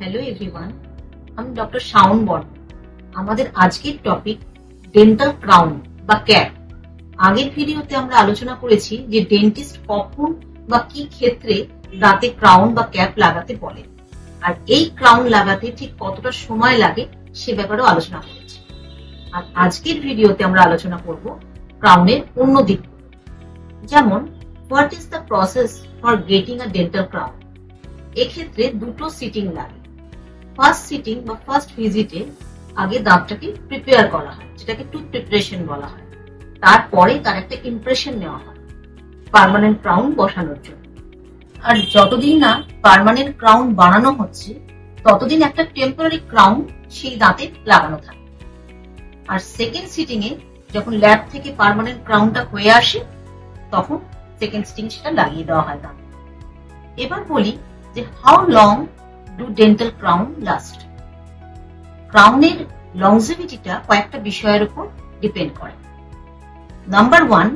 Hello everyone আমি doctor Shaon Barman আমাদের আজকের টপিক ডেন্টাল ক্রাউন বা ক্যাপ আগের ভিডিওতে আমরা আলোচনা করেছি যে ডেন্টিস্ট কখন বা কি ক্ষেত্রে দাঁতে ক্রাউন বা ক্যাপ লাগাতে বলে। আর এই ক্রাউন লাগাতে ঠিক কতটা সময় লাগে সে ব্যাপারেও আলোচনা করেছি। আর আজকের ভিডিওতে আমরা আলোচনা করব ক্রাউনের অন্য দিক যেমন what is the process for getting a dental crown এক্ষেত্রে দুটো সিটিং লাগে। ফার্স্ট সিটিং বা ফার্স্ট ভিজিটে আগে দাঁতটাকে প্রিপেয়ার করা হয়, যেটাকে টুথ প্রিপারেশন বলা হয়। তারপরে তার একটা ইমপ্রেশন নেওয়া হয় পার্মানেন্ট ক্রাউন বসানোর জন্য। আর যতদিন না পার্মানেন্ট ক্রাউন বানানো হচ্ছে, ততদিন একটা টেম্পোরারি ক্রাউন সেই দাঁতে লাগানো থাকে। আর সেকেন্ড সিটিং এ যখন ল্যাব থেকে পার্মানেন্ট ক্রাউনটা হয়ে আসে, তখন সেকেন্ড সিটিং সেটা লাগিয়ে দেওয়া হয় দাঁতে। এবার বলি যে how long do dental crown last ক্রাউনের লংজিভিটিটা কয়েকটা বিষয়ের উপর ডিপেন্ড করে। নাম্বার ওয়ান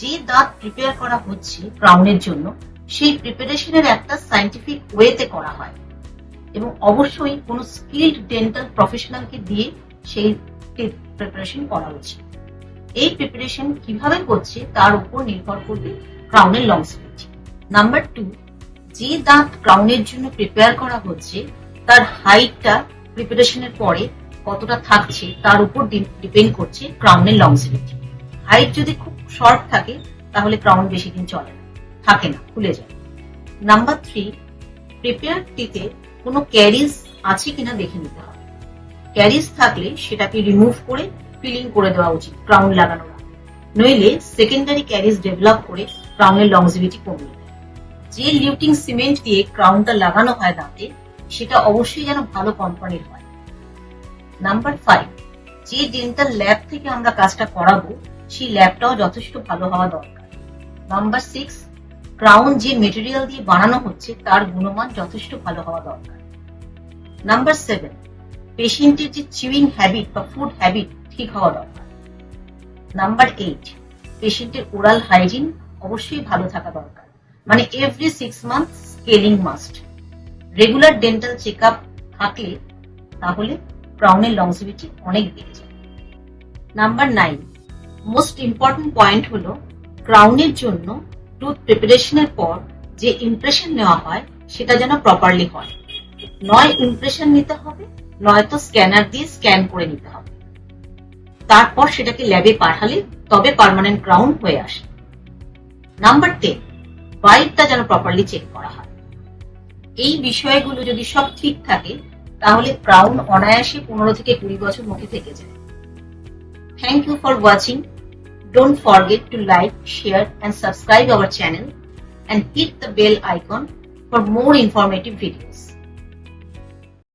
যে দাঁত প্রিপেয়ার করা হচ্ছে ক্রাউনের জন্য, সেই প্রিপারেশনের একটা সাইন্টিফিক ওয়েতে করা হয়। এবং অবশ্যই কোনো স্কিল্ড ডেন্টাল প্রফেশনালকে দিয়ে সেই প্রিপারেশন করা উচিত এই প্রিপারেশন কীভাবে হচ্ছে, তার উপর নির্ভর করবে ক্রাউনের লংজিভিটি নাম্বার টু যে দাঁত ক্রাউনের জন্য প্রিপেয়ার করা হচ্ছে, তার হাইটটা প্রিপারেশনের পরে কতটা থাকছে, তার উপর ডিপেন্ড করছে ক্রাউনের লংজিভিটি হাইট যদি খুব শর্ট থাকে, তাহলে ক্রাউন বেশি দিন চলে না, থাকে না, খুলে যায়। নাম্বার থ্রি প্রিপেয়ার টিতে কোনো ক্যারিজ আছে কিনা দেখে নিতে হবে। ক্যারিজ থাকলে সেটাকে রিমুভ করে ফিলিং করে দেওয়া উচিত ক্রাউন লাগানোর নইলে সেকেন্ডারি ক্যারিজ ডেভেলপ করে ক্রাউনের লংজিভিটি কমিয়ে যে লিউটিং সিমেন্ট দিয়ে ক্রাউনটা লাগানো হয় দাঁতে, সেটা অবশ্যই যেন ভালো কোম্পানির হয়। নাম্বার ফাইভ যে ডেন্টাল ল্যাব থেকে আমরা কাজটা করাবো, সেই ল্যাবটাও যথেষ্ট ভালো হওয়া দরকার। নাম্বার সিক্স ক্রাউন যে মেটেরিয়াল দিয়ে বানানো হচ্ছে, তার গুণমান যথেষ্ট ভালো হওয়া দরকার। নাম্বার সেভেন পেশেন্টের যে চিউইং হ্যাবিট বা ফুড হ্যাবিট ঠিক হওয়া দরকার। নাম্বার এইট পেশেন্টের ওরাল হাইজিন অবশ্যই ভালো থাকা দরকার। মানে every six month scaling must regular dental check up থাকলে তাহলে ক্রাউনের লংজিভিটি অনেক বেড়ে যায়। Number nine most important point হলো ক্রাউনের জন্য টুথ প্রিপারেশনের পর যে ইমপ্রেশন নেওয়া হয় সেটা যেন প্রপারলি হয়। নয় ইমপ্রেশন নিতে হবে নয়তো স্ক্যানার দিয়ে স্ক্যান করে নিতে হবে। তারপর সেটাকে ল্যাবে পাঠালে তবে পার্মানেন্ট ক্রাউন হয়ে আসে। নাম্বার টেন বাইটটা যেন প্রপারলি চেক করা হয়। এই বিষয়গুলো যদি সব ঠিক থাকে, তাহলে ক্রাউন অনায়াসে পনেরো থেকে কুড়ি বছর মুখে থেকে যায়। Thank you for watching don't forget to like share and subscribe our channel and hit the bell icon for more informative videos.